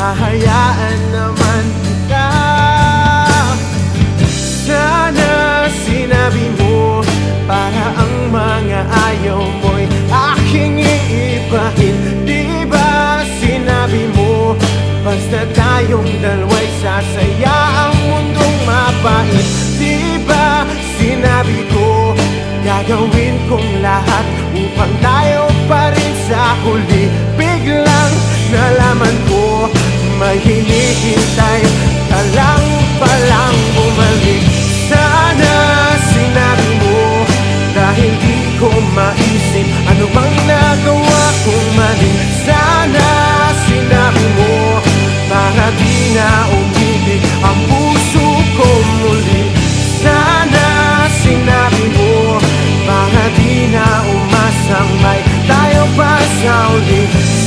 hahayaan naman kita. Sana sinabi mo Para ang mga ayaw mo'y aking iibahin Di ba sinabi mo Basta tayong dalawa'y sasaya Ang mundong mapait? Di ba sinabi ko Gagawin kong lahat Upang tayo maghihintay Ka lang palang bumalik. Sana sinabi mo Dahil di ko maisip Ano bang nagawa kong mali. Sana sinabi mo Para di na umibig Ang puso ko muli. Sana sinabi mo Para di na umasang may Tayo pa sa ulit